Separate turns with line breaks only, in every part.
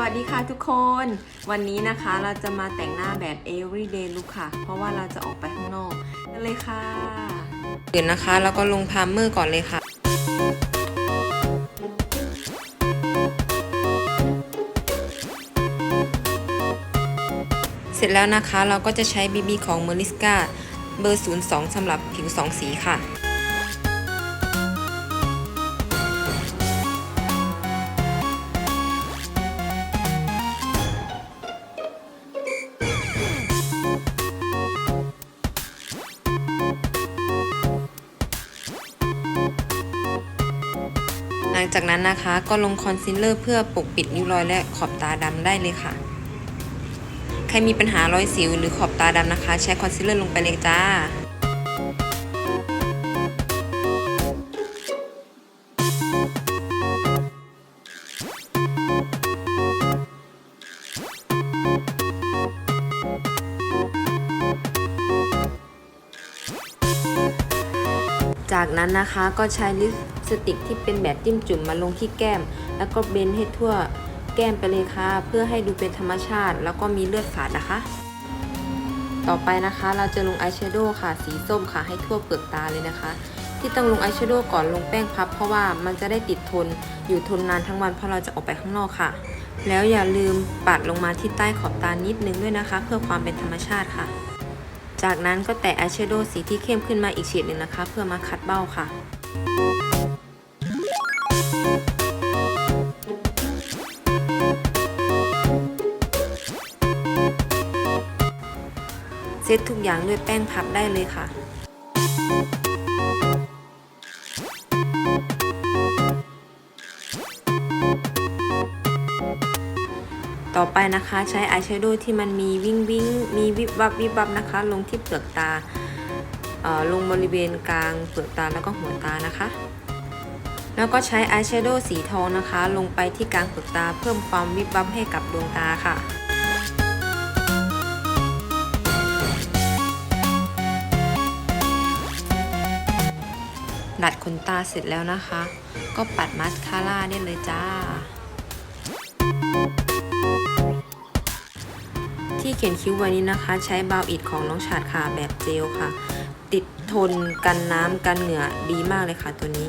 วัสดีค่ะทุกคน วันนี้นะคะเราจะมาแต่งหน้าแบบ everyday look ค่ะ เพราะว่าเราจะออกไปข้างนอกกันเลยค่ะเดี๋ยวนะคะแล้วก็ลงพามเมอร์ก่อนเลยค่ะเสร็จแล้วนะคะเราก็จะใช้ BB ของ m e r i s c a เบอร์ 02สำหรับผิว 2 สีค่ะ ลังจากนั้นนะคะก็ลงคอนซีลเลอร์เพื่อปกปิดริ้วรอยและขอบตาดำได้เลยค่ะ ใครมีปัญหารอยสิวหรือขอบตาดำนะคะ ใช้คอนซีลเลอร์ลงไปเลยจ้า จากนั้นนะคะก็ใช้ลิปสติกที่เป็นแบบจิ้มจุ่มมาลงที่แก้ม แล้วก็เบนให้ทั่วแก้มไปเลยค่ะ เพื่อให้ดูเป็นธรรมชาติ แล้วก็มีเลือดฝาดนะคะ ต่อไปนะคะเราจะลงอายแชโดว์ค่ะ สีส้มค่ะให้ทั่วเปลือกตาเลยนะคะ ที่ต้องลงอายแชโดว์ก่อนลงแป้งพับ เพราะว่ามันจะได้ติดทนอยู่ทนนานทั้งวันเพราะเราจะออกไปข้างนอกค่ะ แล้วอย่าลืมปัดลงมาที่ใต้ขอบตานิดนึงด้วยนะคะ เพื่อความเป็นธรรมชาติค่ะ จากนั้นก็แตะอายแชโดว์สีที่เข้มขึ้นมาอีกเฉดหนึ่งนะคะ เพื่อมาคัดเบ้าค่ะ เซตทุกอย่างด้วยแป้งพับได้เลยค่ะ ต่อไปนะคะใช้อายแชโดว์ที่มันมีวิ่งวิ่งมีวิบวับวิบวับนะคะ ลงที่เปลือกตาลงบริเวณกลางเปลือกตาแล้วก็หัวตานะคะ แล้วก็ใช้อายแชโดว์สีทองนะคะ ลงไปที่กลางเปลือกตาเพิ่มความวิบวับให้กับดวงตาค่ะดัดขนตาเสร็จแล้วนะคะ ก็ปัดมัสคาร่าได้เลยจ้า ที่เขียนคิ้ววันนี้นะคะ ใช้บาวอิดของน้องฉาดค่ะแบบเจลค่ะ ติดทนกันน้ำกันเหงื่อดีมากเลยค่ะตัวนี้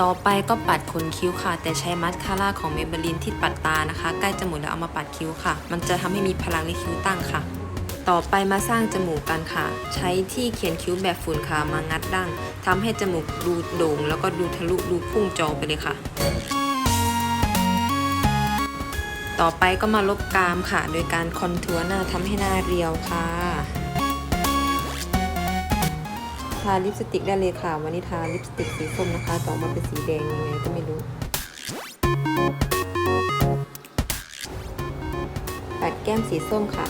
ต่อไปก็ปัดขนคิ้วค่ะ แต่ใช้มัสคาร่าของเมเบลินที่ปัดตานะคะ ใกล้จะหมดแล้วเอามาปัดคิ้วค่ะ มันจะทำให้มีพลังในคิ้วตั้งค่ะ ต่อไปมาสร้างจมูกกันค่ะ ใช้ที่เขียนคิ้วแบบฝุ่นค่ะมางัดดั้งทำให้จมูกดูโด่ง แล้วก็ดูทะลุดูพุ่งจอไปเลยค่ะ ต่อไปก็มาลบกรามค่ะ โดยการคอนทัวร์หน้าทำให้หน้าเรียวค่ะทาลิปสติกได้เลยค่ะ วันนี้ทาลิปสติกสีส้มนะคะ ต่อมาเป็นสีแดงยังไงก็ไม่รู้ปัดแก้มสีส้มค่ะ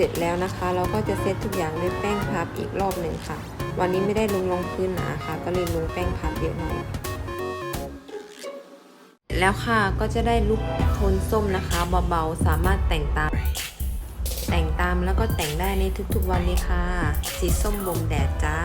เสร็จแล้วนะคะ เราก็จะเซตทุกอย่างด้วยแป้งพับอีกรอบหนึ่งค่ะ วันนี้ไม่ได้ลงรองพื้นหนาค่ะ ก็เลยลงแป้งพับเยอะหน่อยแล้วค่ะก็จะได้ลุคโทนส้มนะคะเบาๆสามารถแต่งตาม แต่งตามแล้วก็แต่งได้ในทุกๆวันเลยค่ะ สีส้มบ่มแดดจ้า